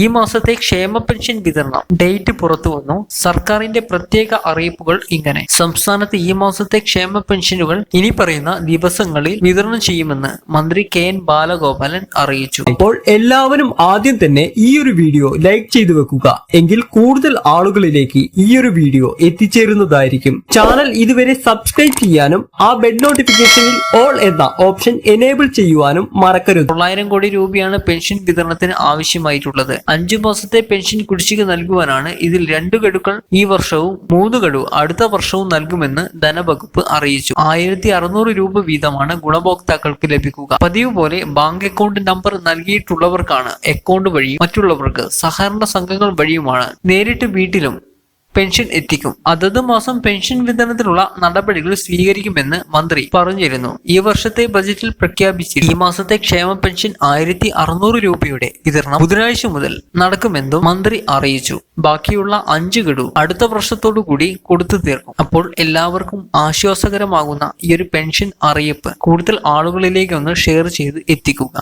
ഈ മാസത്തെ ക്ഷേമ പെൻഷൻ വിതരണം ഡേറ്റ് പുറത്തു വന്നു. സർക്കാരിന്റെ പ്രത്യേക അറിയിപ്പുകൾ ഇങ്ങനെ. സംസ്ഥാനത്ത് ഈ മാസത്തെ ക്ഷേമ പെൻഷനുകൾ ഇനി പറയുന്ന ദിവസങ്ങളിൽ വിതരണം ചെയ്യുമെന്ന് മന്ത്രി കെ എൻ ബാലഗോപാലൻ അറിയിച്ചു. അപ്പോൾ എല്ലാവരും ആദ്യം തന്നെ ഈ ഒരു വീഡിയോ ലൈക്ക് ചെയ്തു വെക്കുക. എങ്കിൽ കൂടുതൽ ആളുകളിലേക്ക് ഈ ഒരു വീഡിയോ എത്തിച്ചേരുന്നതായിരിക്കും. ചാനൽ ഇതുവരെ സബ്സ്ക്രൈബ് ചെയ്യാനും ആ ബെഡ് നോട്ടിഫിക്കേഷനിൽ ഓൾ എന്ന ഓപ്ഷൻ എനേബിൾ ചെയ്യുവാനും മറക്കരുത്. തൊള്ളായിരം കോടി രൂപയാണ് പെൻഷൻ വിതരണത്തിന് ആവശ്യമായിട്ടുള്ളത്. അഞ്ചു മാസത്തെ പെൻഷൻ കുടിശ്ശിക നൽകുവാനാണ് ഇതിൽ രണ്ട് ഗഡുക്കൾ ഈ വർഷവും മൂന്ന് ഗഡു അടുത്ത വർഷവും നൽകുമെന്ന് ധനവകുപ്പ് അറിയിച്ചു. ആയിരത്തി അറുന്നൂറ് രൂപ വീതമാണ് ഗുണഭോക്താക്കൾക്ക് ലഭിക്കുക. പതിവ് പോലെ ബാങ്ക് അക്കൗണ്ട് നമ്പർ നൽകിയിട്ടുള്ളവർക്കാണ് അക്കൗണ്ട് വഴിയും മറ്റുള്ളവർക്ക് സഹകരണ സംഘങ്ങൾ വഴിയുമാണ്. നേരിട്ട് വീട്ടിലും പെൻഷൻ എത്തിക്കും. അതത് മാസം പെൻഷൻ വിതരണത്തിനുള്ള നടപടികൾ സ്വീകരിക്കുമെന്ന് മന്ത്രി പറഞ്ഞിരുന്നു. ഈ വർഷത്തെ ബജറ്റിൽ പ്രഖ്യാപിച്ച ഈ മാസത്തെ ക്ഷേമ പെൻഷൻ ആയിരത്തി അറുന്നൂറ് രൂപയുടെ വിതരണം ബുധനാഴ്ച മുതൽ നടക്കുമെന്നും മന്ത്രി അറിയിച്ചു. ബാക്കിയുള്ള അഞ്ച് ഗഡു അടുത്ത വർഷത്തോടു കൂടി കൊടുത്തു തീർക്കും. അപ്പോൾ എല്ലാവർക്കും ആശ്വാസകരമാകുന്ന ഈ ഒരു പെൻഷൻ അറിയിപ്പ് കൂടുതൽ ആളുകളിലേക്ക് ഒന്ന് ഷെയർ ചെയ്ത് എത്തിക്കുക.